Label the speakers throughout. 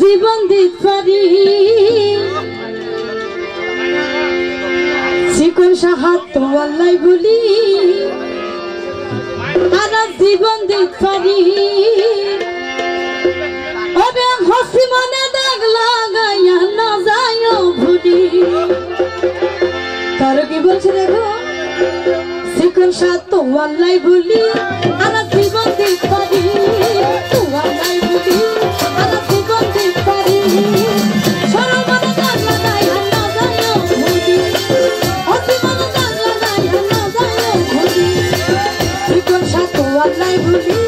Speaker 1: জীবন দিতে পারি সাহাত তো আল্লাহ বলি। আর জীবন দিতে পারি ওবে হসি মনে দাগ লাগাইয়া না যাইও ভুলি। তার কি বলছে দেখো? সাত তো আল্লাহ বলি। আর সাত তো আল্লাহ বলি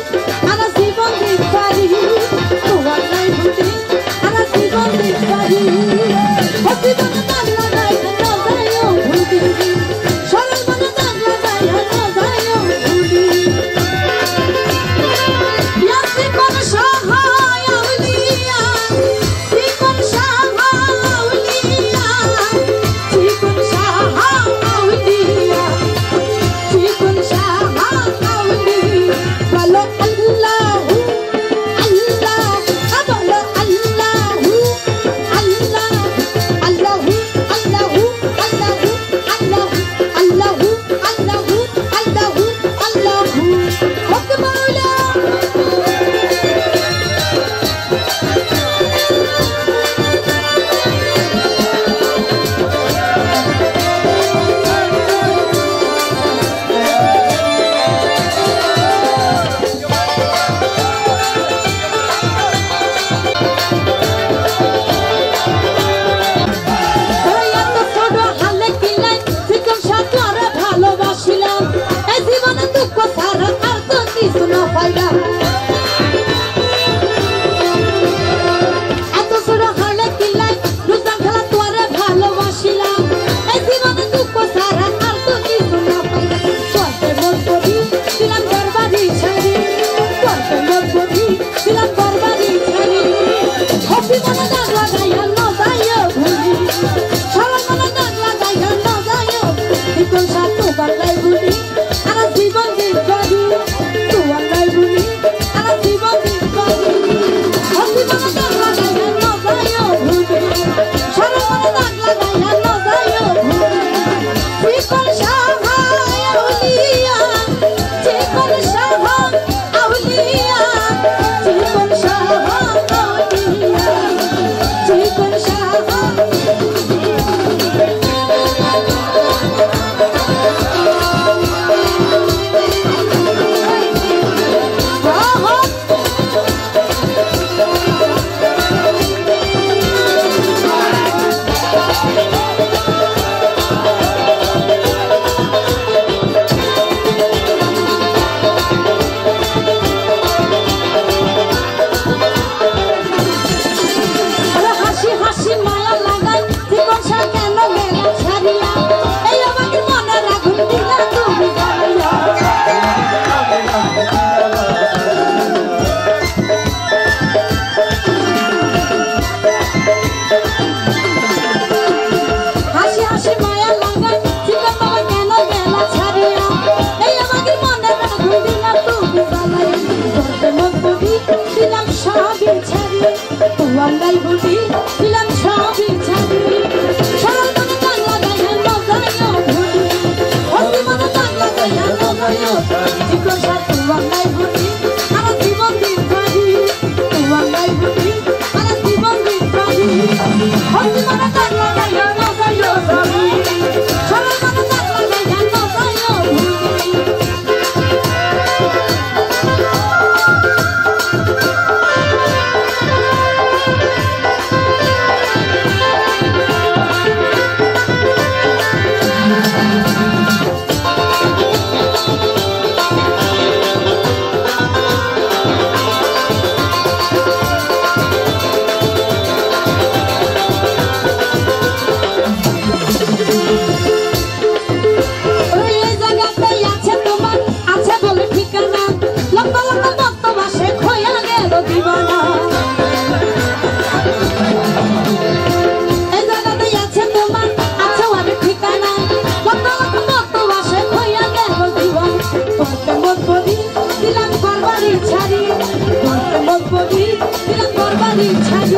Speaker 1: Thank you. Belum satu waktu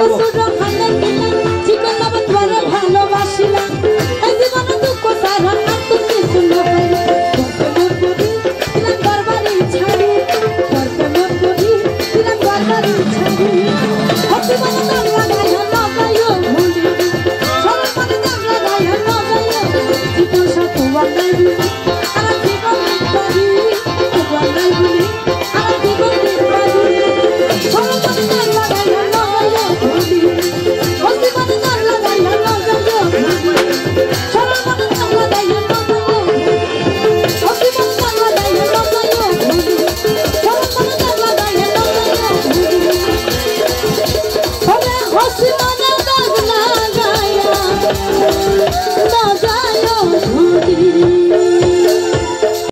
Speaker 1: দাগ লাগায়া না